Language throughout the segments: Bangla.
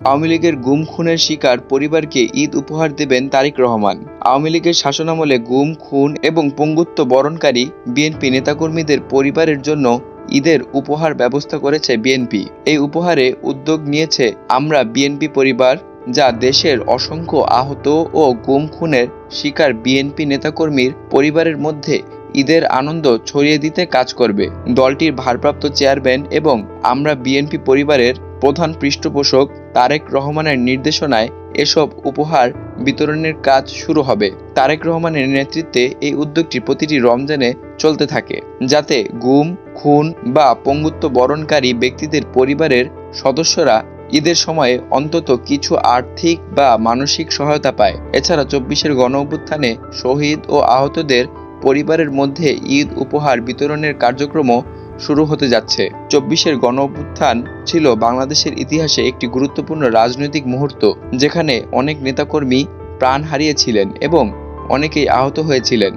আওয়ামী লীগের গুম খুনের শিকার পরিবারকে ঈদ উপহার দেবেন তারেক রহমান। আওয়ামী লীগের শাসনামলে গুম, খুন এবং পঙ্গুত্ব বরণকারী বিএনপি নেতাকর্মীদের পরিবারের জন্য ঈদের উপহার ব্যবস্থা করেছে বিএনপি। এই উপহারে উদ্যোগ নিয়েছে আমরা বিএনপি পরিবার, যা দেশের অসংখ্য আহত ও গুম খুনের শিকার বিএনপি নেতাকর্মীর পরিবারের মধ্যে ঈদের আনন্দ ছড়িয়ে দিতে কাজ করবে। দলটির ভারপ্রাপ্ত চেয়ারম্যান এবং আমরা বিএনপি পরিবারের প্রধান পৃষ্ঠপোষক তারেক রহমানের নির্দেশনায় এসব উপহার বিতরণের কাজ শুরু হবে। তারেক রহমানের নেতৃত্বে এই উদ্যোগটি প্রতিটি রমজানে চলতে থাকে, যাতে গুম খুন বা পঙ্গুত্ব বরণকারী ব্যক্তিদের পরিবারের সদস্যরা ঈদের সময়ে অন্তত কিছু আর্থিক বা মানসিক সহায়তা পায়। এছাড়া চব্বিশের গণ অভ্যুত্থানে শহীদ ও আহতদের পরিবারের মধ্যে ঈদ উপহার বিতরণের কার্যক্রমও শুরু হতে যাচ্ছে। চব্বিশের গণ অভ্যুত্থান ছিল বাংলাদেশের ইতিহাসে একটি গুরুত্বপূর্ণ রাজনৈতিক মুহূর্ত, যেখানে অনেক নেতাকর্মী প্রাণ হারিয়েছিলেন এবং অনেকেই আহত হয়েছিলেন।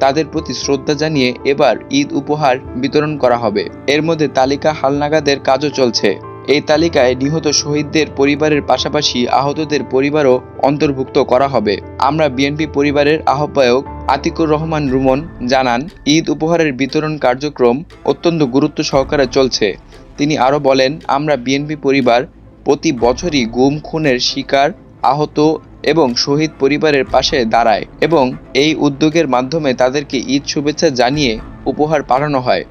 তাদের প্রতি শ্রদ্ধা জানিয়ে এবার ঈদ উপহার বিতরণ করা হবে। এর মধ্যে তালিকা হালনাগাদের কাজও চলছে। এই তালিকায় নিহত শহীদদের পরিবারের পাশাপাশি আহতদের পরিবারও অন্তর্ভুক্ত করা হবে। আমরা বিএনপি পরিবারের আহ্বায়ক আতিকুর রহমান রুমন জানান, ঈদ উপহারের বিতরণ কার্যক্রম অত্যন্ত গুরুত্ব সহকারে চলছে। তিনি আরও বলেন, আমরা বিএনপি পরিবার প্রতি বছরই গুম, খুনের শিকার, আহত এবং শহীদ পরিবারের পাশে দাঁড়ায় এবং এই উদ্যোগের মাধ্যমে তাদেরকে ঈদ শুভেচ্ছা জানিয়ে উপহার পাঠানো হয়।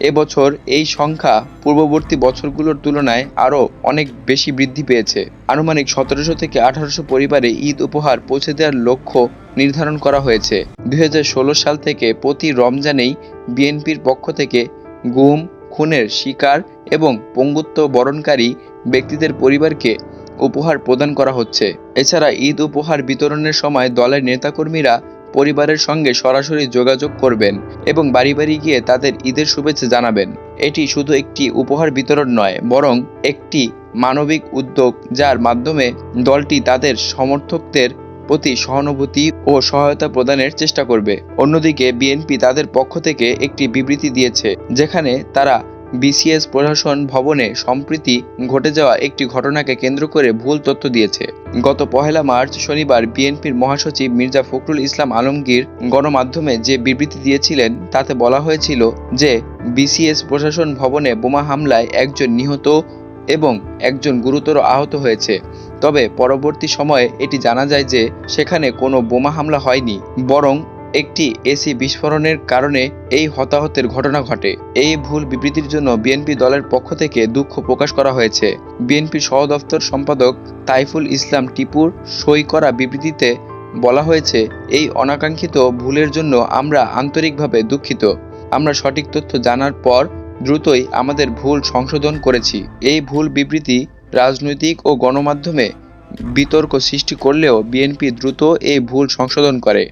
এবছর এই সংখ্যা পূর্ববর্তী বছরগুলোর তুলনায় আরও অনেক বেশি বৃদ্ধি পেয়েছে। আনুমানিক সতেরোশো থেকে আঠারোশো পরিবারে ঈদ উপহার পৌঁছে দেওয়ার লক্ষ্য নির্ধারণ করা হয়েছে। দুই হাজার ষোলো সাল থেকে প্রতি রমজানেই বিএনপির পক্ষ থেকে গুম, খুনের শিকার এবং পঙ্গুত্ব বরণকারী ব্যক্তিদের পরিবারকে উপহার প্রদান করা হচ্ছে। এছাড়া ঈদ উপহার বিতরণের সময় দলের নেতাকর্মীরা পরিবারের সঙ্গে সরাসরি যোগাযোগ করবেন এবং বাড়ি বাড়ি গিয়ে তাদের ঈদের শুভেচ্ছা জানাবেন। এটি শুধু একটি উপহার বিতরণ নয়, বরং একটি মানবিক উদ্যোগ যার মাধ্যমে দলটি তাদের সমর্থকদের প্রতি সহানুভূতি ও সহায়তা প্রদানের চেষ্টা করবে। অন্যদিকে বিএনপি তাদের পক্ষ থেকে একটি বিবৃতি দিয়েছে, যেখানে তারা বিসিএস প্রশাসন ভবনে সম্প্রতি ঘটে যাওয়া একটি ঘটনাকে কেন্দ্র করে ভুল তথ্য দিয়েছে। গত পহেলা মার্চ শনিবার বিএনপির মহাসচিব মির্জা ফখরুল ইসলাম আলমগীর গণমাধ্যমে যে বিবৃতি দিয়েছিলেন, তাতে বলা হয়েছিল যে বিসিএস প্রশাসন ভবনে বোমা হামলায় একজন নিহত এবং একজন গুরুতর আহত হয়েছে। তবে পরবর্তী সময়ে এটি জানা যায় যে সেখানে কোনো বোমা হামলা হয়নি, বরং একটি এসি বিস্ফোরণের কারণে এই হতাহতের ঘটনা ঘটে। এই ভুল বিবৃতির জন্য বিএনপি দলের পক্ষ থেকে দুঃখ প্রকাশ করা হয়েছে। বিএনপি দফতর সম্পাদক তাইফুল ইসলাম টিপুর সই করা বিবৃতিতে বলা হয়েছে, এই অনাকাঙ্ক্ষিত ভুলের জন্য আমরা আন্তরিকভাবে দুঃখিত। আমরা সঠিক তথ্য জানার পর দ্রুতই আমাদের ভুল সংশোধন করেছি। এই ভুল বিবৃতি রাজনৈতিক ও গণমাধ্যমে বিতর্ক সৃষ্টি করলেও বিএনপি দ্রুত এই ভুল সংশোধন করে।